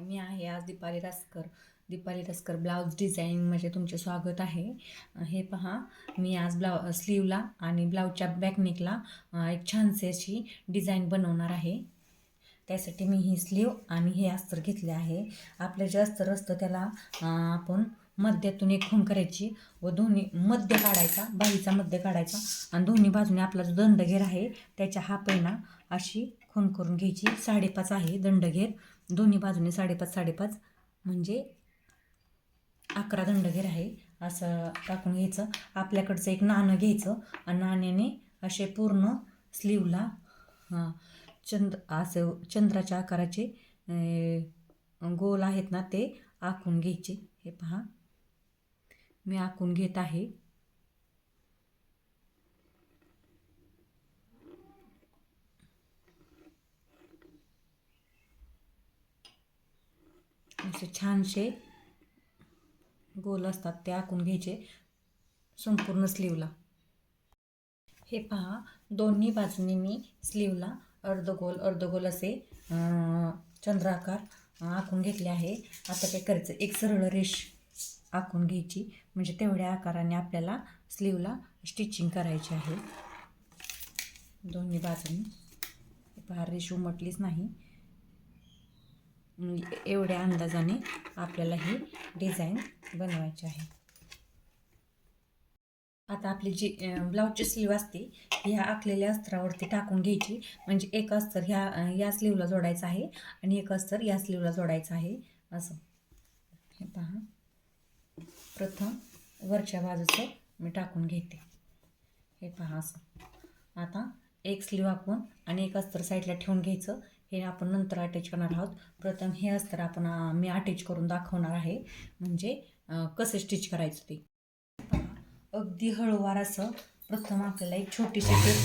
मी आहे आज दीपाली रासकर. दीपाली रासकर ब्लाऊज डिझाईनमध्ये म्हणजे तुमचे स्वागत आहे. हे पहा मी आज ब्लाउ स्लीवला आणि ब्लाऊजच्या बॅकनिकला एक छानशी अशी डिझाईन बनवणार आहे. त्यासाठी मी ही स्लीव आणि हे अस्तर घेतले आहे. आपलं जे अस्तर असतं त्याला आपण मध्यातून एक खून करायची व दोन्ही मध्य काढायचा बाहीचा मध्य काढायचा आणि दोन्ही बाजूने आपला जो दंडघेर आहे त्याच्या हा पैना अशी खून करून घ्यायची. साडेपाच आहे दंडघेर. दोन्ही बाजूने साडेपाच साडेपाच म्हणजे अकरा दंडघेर आहे असं टाकून घ्यायचं. आपल्याकडचं एक नाणं घ्यायचं आणि नाण्याने असे पूर्ण स्लीवला चंद्र असे असं चंद्राच्या आकाराचे गोल आहेत ना ते आखून घ्यायचे. हे पहा. मी आखून घेत आहे. असे छानसे गोल असतात ते आखून घ्यायचे संपूर्ण स्लीवला हे पहा दोन्ही बाजूने मी स्लीवला अर्धगोल अर्धगोल असे चंद्राकार आखून घेतले आहे. आता काय करायचं? एक सरळ रेष आखून घ्यायची. म्हणजे तेवढ्या आकाराने आपल्याला स्लीवला स्टिचिंग करायची आहे. दोन्ही बाजूने. हे पहा रेष उमटलीच नाही. एवढ्या अंदाजाने आपल्याला ही डिझाईन बनवायची आहे. आता आपली जी ब्लाऊजची स्लीव असते ह्या आखलेल्या अस्त्रावरती टाकून घ्यायची. म्हणजे एक अस्तर ह्या या स्लीवला जोडायचं आहे आणि एक अस्तर या स्लीवला जोडायचं आहे. असं. हे पहा. प्रथम वरच्या बाजूचं मी टाकून घेते. हे पहा असं. आता एक स्लीव आपण आणि एक अस्तर साईडला ठेवून घ्यायचं. हे आपण नंतर अटॅच करणार आहोत. प्रथम हे अस्तर आपण मी अटॅच करून दाखवणार आहे. म्हणजे कसं स्टिच करायचं ते. अगदी हळूवार असं प्रथम आपल्याला एक छोटीशी टेप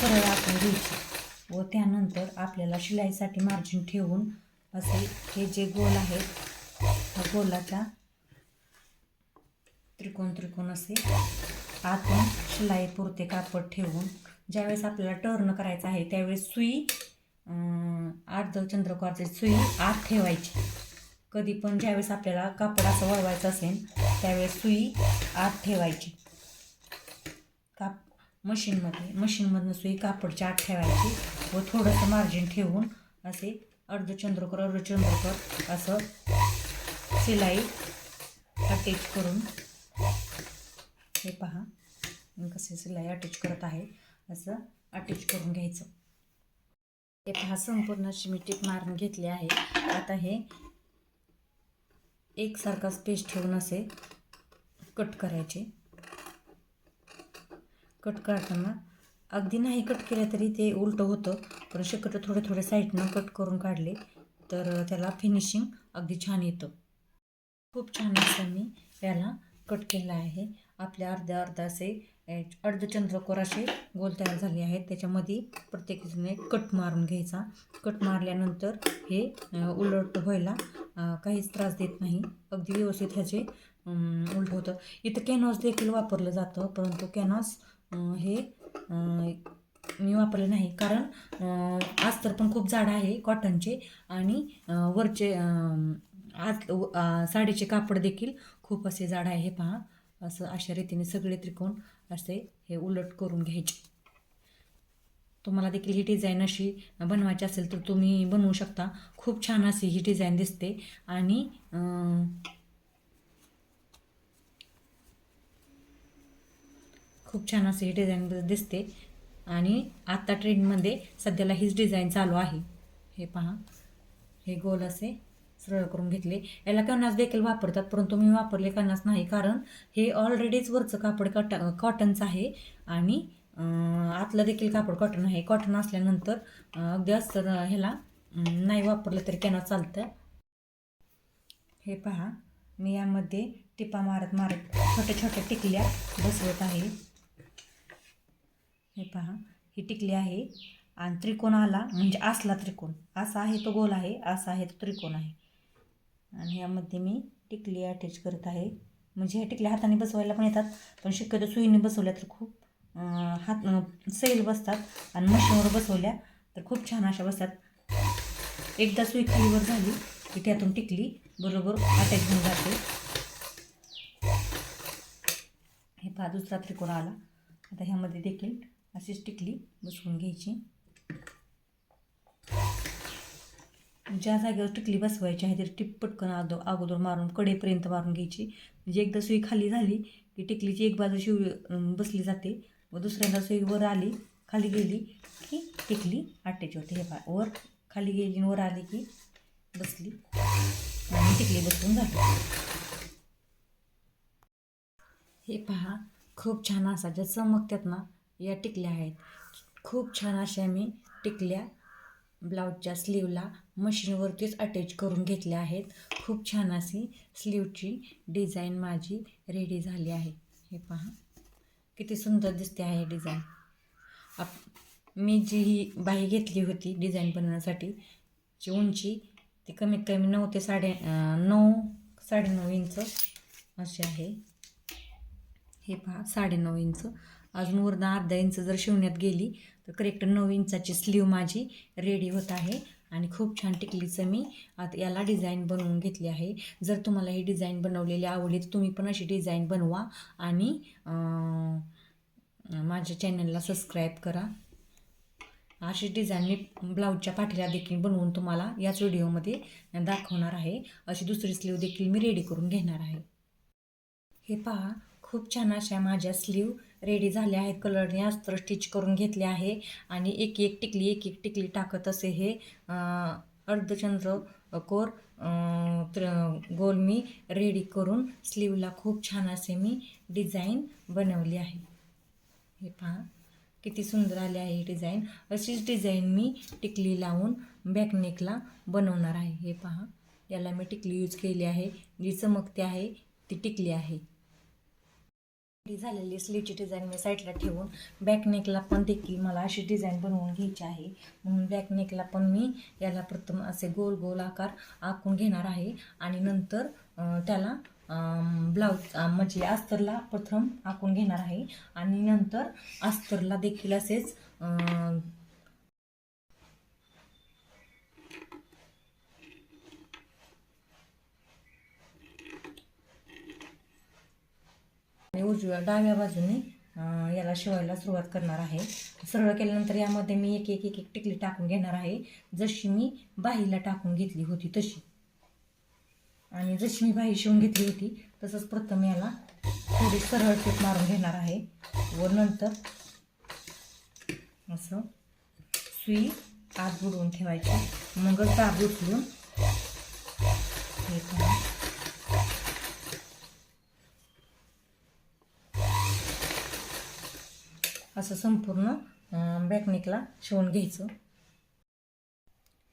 सरळ आपण घ्यायची. व त्यानंतर आपल्याला शिलाईसाठी मार्जिन ठेवून असे हे जे गोल आहेत त्या गोलाच्या त्रिकोण त्रिकोण असे आतून शिलाई पुरते कापड ठेवून ज्यावेळेस आपल्याला टर्न करायचं आहे त्यावेळेस सुई अं, अर्ध सुई आठ ठेवायची. कधी पण ज्यावेळेस आपल्याला कापड असं वळवायचं असेल त्यावेळेस सुई आठ ठेवायची. काप मशीनमध्ये मशीनमधनं सुई कापडची आत ठेवायची व थोडंसं मार्जिन ठेवून असे अर्धचंद्रकोर अर्धचंद्रकोर असं शिलाई अटॅच करून हे पहा मी कसे शिलाई अटॅच करत आहे असं अटॅच करून घ्यायचं. हे पहा संपूर्ण अशी मी टीप मारून घेतली आहे. आता हे एकसारखा स्पेस ठेवून असे कट करायचे. कट करताना अगदी नाही कट केलं तरी ते उलटं होतं. पण शक्यतो थोडे थोडे साईडनं कट करून काढले तर त्याला फिनिशिंग अगदी छान येतं. खूप छान असं मी याला कट केला आहे. आपल्या अर्ध्या अर्धा असे अर्धचंद्रकोर असे गोल तयार झाले आहेत. त्याच्यामध्ये प्रत्येकीने कट मारून घ्यायचा. कट मारल्यानंतर हे उलट व्हायला काहीच त्रास देत नाही. अगदी व्यवस्थित ह्याचे उलट होतं. इथं कॅनॉस देखील वापरलं जातं परंतु कॅनॉस हे मी वापरले नाही. कारण अस्तर पण खूप जाड आहे कॉटनचे आणि वरचे आत साडीचे कापड देखील खूप असे जाड आहे. हे पहा. असं अशा रीतीने सगळे त्रिकोण असे हे उलट करून घ्यायचे. तुम्हाला देखील ही डिझाईन अशी बनवायची असेल तर तुम्ही बनवू शकता. खूप छान अशी ही डिझाईन दिसते. आणि खूप छान अशी ही डिझाईन दिसते. आणि आत्ता ट्रेंडमध्ये सध्याला हीच डिझाईन चालू आहे. हे पहा. हे गोल असे सरळ करून घेतले. याला कन्नास देखील वापरतात परंतु मी वापरले कन्नास नाही कारण हे ऑलरेडीच वरचं कापड कॉट कॉटनचं आहे आणि आतलं देखील कापड कॉटन आहे. कॉटन असल्यानंतर अगदी अस्तर ह्याला नाही वापरलं तरी कॅनॉस चालतं? हे पहा. मी यामध्ये टिपा मारत मारत छोट्या छोट्या टिकल्या बसवत आहे. हे पहा. ही टिकली आहे. आणि त्रिकोण आला म्हणजे असला त्रिकोण. असा आहे तो गोल आहे असा आहे तो त्रिकोण आहे. आणि यामध्ये मी टिकली अटॅच करत आहे. म्हणजे ह्या टिकल्या हाताने बसवायला पण येतात पण शक्यतो सुईने बसवल्या तर खूप हात सैल बसतात आणि मशीनवर बसवल्या तर खूप छान अशा बसतात. एकदा सुई खालीवर झाली की त्यातून टिकली बरोबर अटॅच होऊन जाते. हे पहा दुसरा त्रिकोण आला. आता ह्यामध्ये देखील अशीच टिकली बसवून घ्यायची. ज्या जागेवर टिकली बसवायची आहे ती टिप पटकन अगो अगोदर मारून कडेपर्यंत मारून घ्यायची. म्हणजे एकदा सुई खाली झाली की टिकलीची एक बाजू शिव बसली जाते व दुसऱ्यांदा सुई वर आली खाली गेली की टिकली आट्याची होते हे पहा वर खाली गेली वर आली की बसली. आणि टिकली बसून जाते हे पहा खूप छान असा ज्या चमकतात ना या टिकल्या आहेत. खूप छान अशा मी टिकल्या ब्लाऊजच्या स्लीवला मशीनवरतीच अटॅच करून घेतल्या आहेत. खूप छान अशी स्लीवची डिझाईन माझी रेडी झाली आहे. हे पहा. किती सुंदर दिसते आहे डिझाईन आप मी जी ही बाही घेतली होती डिझाईन बनवण्यासाठी जी उंची ती कमीत कमी नऊ ते साडे नऊ साडेनऊ इंच अशी आहे. हे पहा साडेनऊ इंच. अजून वरनं अर्धा इंच जर शिवण्यात गेली तर करेक्ट नऊ इंचाची स्लीव माझी रेडी होत आहे. आणि खूप छान टिकलीचं मी. आता याला डिझाईन बनवून घेतली आहे. जर तुम्हाला ही डिझाईन बनवलेली आवडली तर तुम्ही पण अशी डिझाईन बनवा. आणि माझ्या चॅनलला सबस्क्राईब करा. अशी डिझाईन मी ब्लाऊजच्या पाठीला देखील बनवून तुम्हाला याच व्हिडिओमध्ये दाखवणार आहे. अशी दुसरी स्लीव देखील मी रेडी करून घेणार आहे. हे पहा खूप छान अशा माझ्या स्लीव रेडी झाल्या आहेत. कलरने अस्तर स्टिच करून घेतले आहे. आणि एक एक टिकली एक एक टिकली टाकत असे हे अर्धचंद्र कोर त्र- गोल मी रेडी करून स्लीवला खूप छान असे मी डिझाईन बनवली आहे. हे पहा किती सुंदर आले आहे ही डिझाईन अशीच डिझाईन मी टिकली लावून बॅकनेकला बनवणार आहे. हे पहा याला मी टिकली यूज केली आहे. जी चमकते आहे ती टिकली आहे. झालेली स्लीवची डिझाईन मी साईडला ठेवून बॅकनेकला पण देखील मला अशी डिझाईन बनवून घ्यायची आहे. म्हणून बॅकनेकला पण मी याला प्रथम असे गोल गोल आकार आखून घेणार आहे आणि नंतर त्याला ब्लाऊज म्हणजे अस्तरला प्रथम आखून घेणार आहे. आणि नंतर अस्तरला देखील असेच आणि उजव्या डाव्या बाजूने याला शिवायला सुरुवात करणार आहे. सरळ केल्यानंतर यामध्ये मी एक एक एक एक टिकली टाकून घेणार आहे. जशी मी बाहीला टाकून घेतली होती तशी. आणि जशी मी बाही शिवून घेतली होती तसंच प्रथम याला थोडी सरळ टीप मारून घेणार आहे. व नंतर असं सुई आत बुडवून ठेवायची. मग दाब उचलून हे असं संपूर्ण बॅकनिकला शिवून घ्यायचं.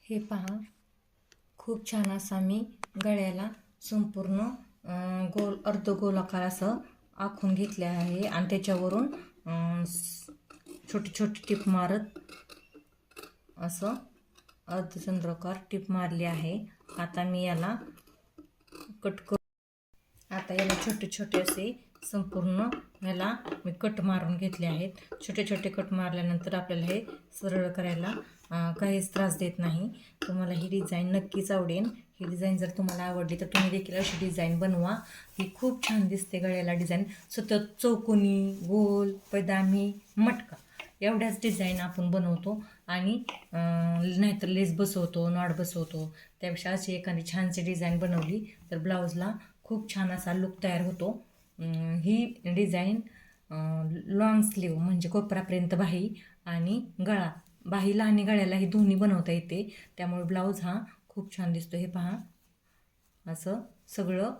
हे पहा खूप छान असा मी गळ्याला संपूर्ण गोल अर्धगोलाकार असं आखून घेतले आहे. आणि त्याच्यावरून छोटी छोटी टिप मारत असं अर्धचंद्रकार टिप मारली आहे. आता मी याला कट कर आता याला छोटे छोटे असे संपूर्ण याला मी कट मारून घेतले आहेत. छोटे छोटे कट मारल्यानंतर आपल्याला हे सरळ करायला काहीच त्रास देत नाही. तुम्हाला ही डिझाईन नक्कीच आवडेल. ही डिझाईन जर तुम्हाला आवडली तर तुम्ही देखील अशी डिझाईन बनवा. ही खूप छान दिसते गळ्याला डिझाईन सतत चौकोनी गोल पैदामी मटका एवढ्याच डिझाईन आपण बनवतो. आणि नाहीतर लेस बसवतो नॉट बसवतो. त्यापेक्षा अशी एखादी छानशी डिझाईन बनवली तर ब्लाऊजला खूप छान असा लुक तयार होतो. ही डिझाईन लॉंग स्लीव म्हणजे कोपरापर्यंत बाही आणि गळा. बाहीला आणि गळ्याला ही दोन्ही बनवता येते. त्यामुळे ब्लाऊज हा खूप छान दिसतो. हे पहा. असं सगळं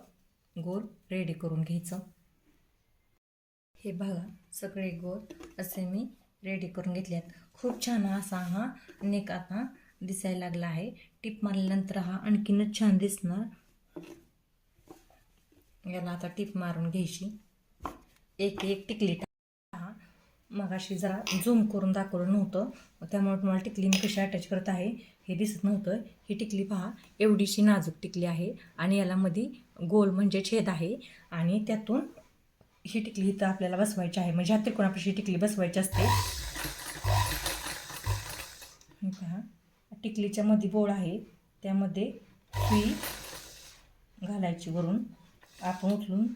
गोल रेडी करून घ्यायचं. हे बघा सगळे गोल असे मी रेडी करून घेतले आहेत खूप छान असा हा नेक आता दिसायला लागला आहे. टिप मारल्यानंतर हा आणखीनच छान दिसणार. याला आता टीप मारून घ्यायची. एक एक टिकली टाका. मगाशी जरा झूम करून दाखवलं नव्हतं. त्यामुळे तुम्हाला टिकली मी कशी अटॅच करत आहे हे दिसत नव्हतं. ही टिकली पहा एवढीशी नाजूक टिकली आहे आणि याला मध्ये गोल म्हणजे छेद आहे आणि त्यातून ही टिकली इथं आपल्याला बसवायची आहे. म्हणजे ह्या त्रिकोणापाशी ही टिकली बसवायची असते. पहा. टिकलीच्या मध्ये बोळ आहे. त्यामध्ये सुई घालायची वरून. आपण उचलून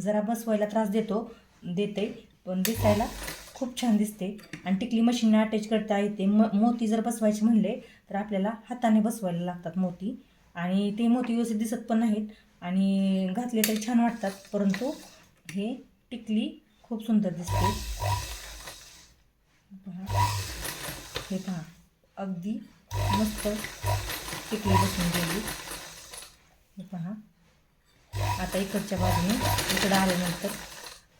जरा बसवायला त्रास देतो देते पण दिसायला खूप छान दिसते. आणि टिकली मशीनने अटॅच करता येते म मोती जर बसवायचे म्हणले तर आपल्याला हाताने बसवायला लागतात मोती. आणि ते मोती व्यवस्थित दिसत पण नाहीत. आणि घातले तरी छान वाटतात परंतु हे टिकली खूप सुंदर दिसते. पहा. हे पहा. अगदी मस्त टिकली बसून गेली. हे पहा. आता इकडच्या बाजूने इकडं आल्यानंतर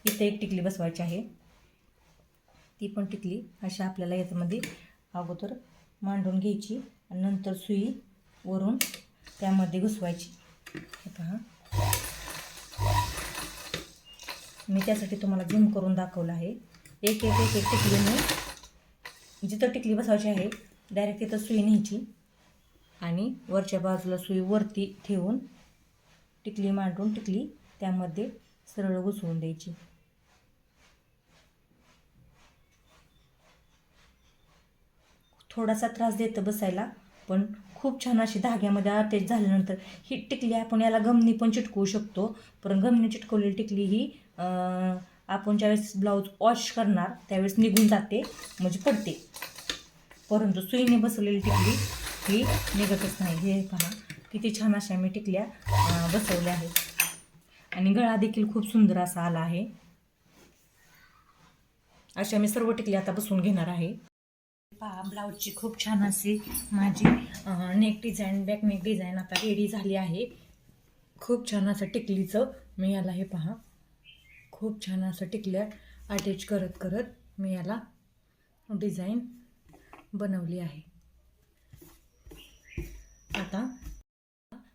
इथे एक टिकली बसवायची आहे. ती पण टिकली. अशा आपल्याला याच्यामध्ये अगोदर मांडून घ्यायची आणि नंतर सुई वरून त्यामध्ये घुसवायची. हे पहा. मी त्यासाठी तुम्हाला झूम करून दाखवलं आहे. एक एक एक एक टिकलीने जिथं टिकली बसवायची आहे डायरेक्ट तिथं सुई न्यायची. आणि वरच्या बाजूला सुई वरती ठेवून टिकली मांडून टिकली त्यामध्ये सरळ घुसवून द्यायची. थोडासा त्रास देतं बसायला पण खूप छान अशी धाग्यामध्ये अटॅच झाल्यानंतर ही टिकली आपण याला गमनी पण चिटकवू शकतो. पण गमनी चिटकवलेली टिकली ही आपण ज्यावेळेस ब्लाऊज वॉश करणार त्यावेळेस निघून जाते म्हणजे पडते. परंतु सुईने बसवलेली टिकली ही निघतच नाही. हे पहा किती छान अशा मी टिकल्या बसवल्या आहेत. आणि गळा देखील खूप सुंदर असा आला आहे. अशा मी सर्व टिकल्या आता बसवून घेणार आहे. पहा ब्लाऊजची खूप छान अशी माझी neck design back neck design आता रेडी झाली आहे. खूप छान असं टिकलीचं मी याला हे पहा खूप छान असं टिकल्या अटॅच करत करत मी याला डिझाईन बनवली आहे. आता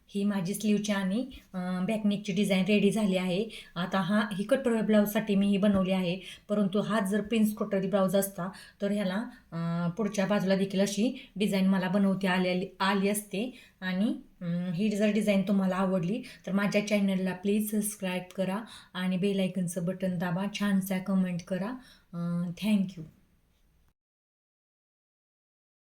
ही माझी स्लीवची आणि बॅकनेकची डिझाईन रेडी झाली आहे. आता हा ही कटोरी ब्लाऊजसाठी मी ही बनवली आहे. परंतु हा जर प्रिन्स कटोरी ब्लाऊज असता तर ह्याला पुढच्या बाजूला देखील अशी डिझाईन मला बनवते आली आली असते. आणि ही जर डिझाईन तुम्हाला आवडली तर माझ्या चॅनलला प्लीज सबस्क्राईब करा. आणि बेलायकनचं बटन दाबा. छानसा कमेंट करा. थँक्यू